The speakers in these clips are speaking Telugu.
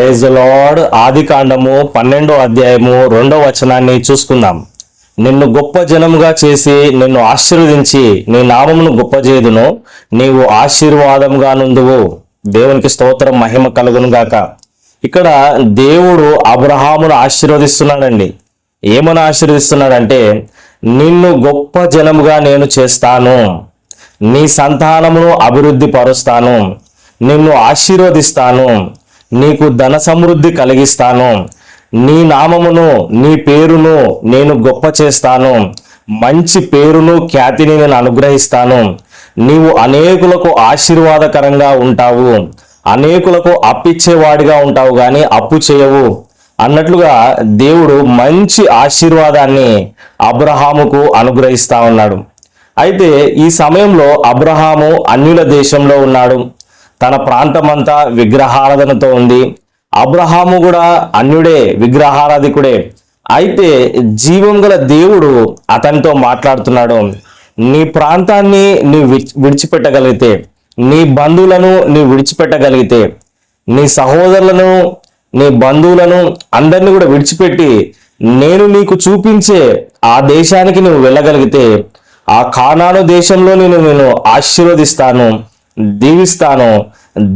ప్రైజ్ లార్డ్ ఆది కాండము పన్నెండో అధ్యాయము రెండో వచనాన్ని చూసుకుందాం. నిన్ను గొప్ప జనముగా చేసి నిన్ను ఆశీర్వదించి నీ నామమును గొప్ప చేదును నీవు ఆశీర్వాదంగా నుందువు దేవునికి స్తోత్రం మహిమ కలుగును గాక. ఇక్కడ దేవుడు అబ్రహామును ఆశీర్వదిస్తున్నాడండి. ఏమని ఆశీర్వదిస్తున్నాడంటే నిన్ను గొప్ప జనముగా నేను చేస్తాను. నీ సంతానమును అభివృద్ధి పరుస్తాను. నిన్ను ఆశీర్వదిస్తాను. నీకు ధన సమృద్ధి కలిగిస్తాను. నీ నామమును నీ పేరును నేను గొప్ప చేస్తాను. మంచి పేరును ఖ్యాతిని నేను అనుగ్రహిస్తాను. నీవు అనేకులకు ఆశీర్వాదకరంగా ఉంటావు. అనేకులకు అప్పిచ్చేవాడిగా ఉంటావు కానీ అప్పు చేయవు. అన్నట్లుగా దేవుడు మంచి ఆశీర్వాదాన్ని అబ్రహాముకు అనుగ్రహిస్తా ఉన్నాడు. అయితే ఈ సమయంలో అబ్రహాము అన్యుల దేశంలో ఉన్నాడు. తన ప్రాంతమంతా విగ్రహారాధనతో ఉంది అబ్రహాము కూడా అన్యుడే విగ్రహారాధికుడే. అయితే జీవం గల దేవుడు అతనితో మాట్లాడుతున్నాడు నీ ప్రాంతాన్ని నీ విడిచిపెట్టగలిగితే నీ బంధువులను నీవు విడిచిపెట్టగలిగితే నీ సహోదరులను నీ బంధువులను అందరినీ కూడా విడిచిపెట్టి నేను నీకు చూపించే ఆ దేశానికి నువ్వు వెళ్ళగలిగితే ఆ కానాను దేశంలో నేను నేను ఆశీర్వదిస్తాను. దీవిస్తాను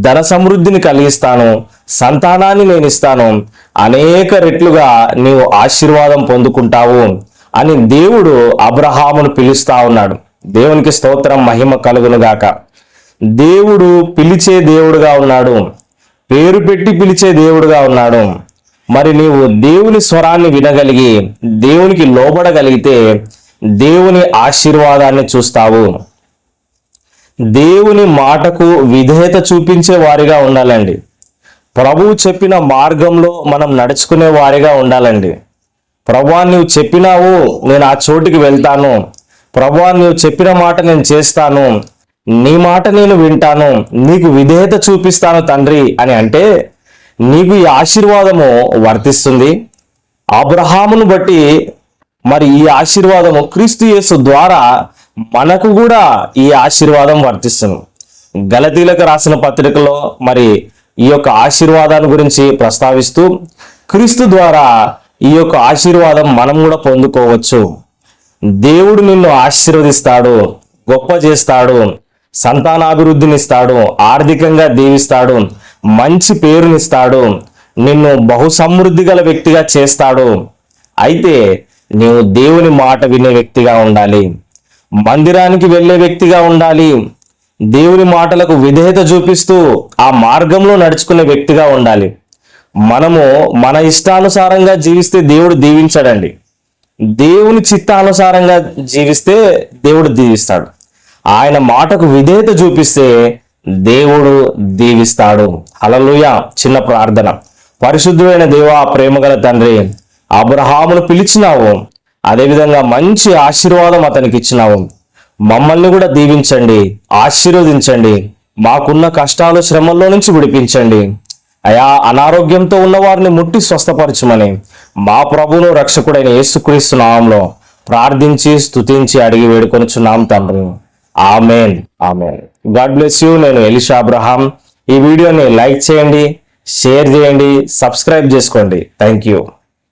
ధన సమృద్ధిని కలిగిస్తాను సంతానాన్ని నేను ఇస్తాను అనేక రెట్లుగా నీవు ఆశీర్వాదం పొందుకుంటావు అని దేవుడు అబ్రహామును పిలుస్తా ఉన్నాడు. దేవునికి స్తోత్రం మహిమ కలుగును గాక. దేవుడు పిలిచే దేవుడుగా ఉన్నాడు. పేరు పెట్టి పిలిచే దేవుడుగా ఉన్నాడు. మరి నీవు దేవుని స్వరాన్ని వినగలిగి దేవునికి లోబడగలిగితే దేవుని ఆశీర్వాదాన్ని చూస్తావు. దేవుని మాటకు విధేయత చూపించే వారిగా ఉండాలండి. ప్రభువు చెప్పిన మార్గంలో మనం నడుచుకునే వారిగా ఉండాలండి. ప్రభా నువ్వు చెప్పినావు నేను ఆ చోటికి వెళ్తాను. ప్రభా నువ్వు చెప్పిన మాట నేను చేస్తాను. నీ మాట నేను వింటాను. నీకు విధేయత చూపిస్తాను తండ్రి అని అంటే నీకు ఈ ఆశీర్వాదము వర్తిస్తుంది. అబ్రహామును బట్టి మరి ఈ ఆశీర్వాదము క్రీస్తు యేసు ద్వారా మనకు కూడా ఈ ఆశీర్వాదం వర్తిస్తుంది. గలతీలకు రాసిన పత్రికలో మరి ఈ యొక్క ఆశీర్వాదాన్ని గురించి ప్రస్తావిస్తూ క్రీస్తు ద్వారా ఈ యొక్క ఆశీర్వాదం మనం కూడా పొందుకోవచ్చు. దేవుడు నిన్ను ఆశీర్వదిస్తాడు గొప్ప చేస్తాడు సంతానాభివృద్ధినిస్తాడు ఆర్థికంగా దీవిస్తాడు మంచి పేరునిస్తాడు నిన్ను బహు సమృద్ధి గల వ్యక్తిగా చేస్తాడు. అయితే నీవు దేవుని మాట వినే వ్యక్తిగా ఉండాలి. మందిరానికి వెళ్ళే వ్యక్తిగా ఉండాలి. దేవుని మాటలకు విధేయత చూపిస్తూ ఆ మార్గంలో నడుచుకునే వ్యక్తిగా ఉండాలి. మనము మన ఇష్టానుసారంగా జీవిస్తే దేవుడు దీవించాడండి. దేవుని చిత్తానుసారంగా జీవిస్తే దేవుడు దీవిస్తాడు. ఆయన మాటకు విధేయత చూపిస్తే దేవుడు దీవిస్తాడు. అలలుయ చిన్న ప్రార్థన. పరిశుద్ధుడైన దేవా ప్రేమగల తండ్రి అబ్రహామును పిలిచినావు. అదేవిధంగా మంచి ఆశీర్వాదం అతనికి ఇచ్చినావు మమ్మల్ని కూడా దీవించండి ఆశీర్వదించండి మాకున్న కష్టాలు శ్రమల్లో నుంచి విడిపించండి. అయా అనారోగ్యంతో ఉన్న వారిని ముట్టి స్వస్థపరచమని మా ప్రభువును రక్షకుడైన యేసుక్రీస్తు నామంలో ప్రార్థించి స్తుతించి అడిగి వేడుకొనుచున్నాం తండ్రి. Amen. Amen. God bless you. నేను ఎలిషా అబ్రహాం. ఈ వీడియోని లైక్ చేయండి షేర్ చేయండి సబ్స్క్రైబ్ చేసుకోండి. Thank you.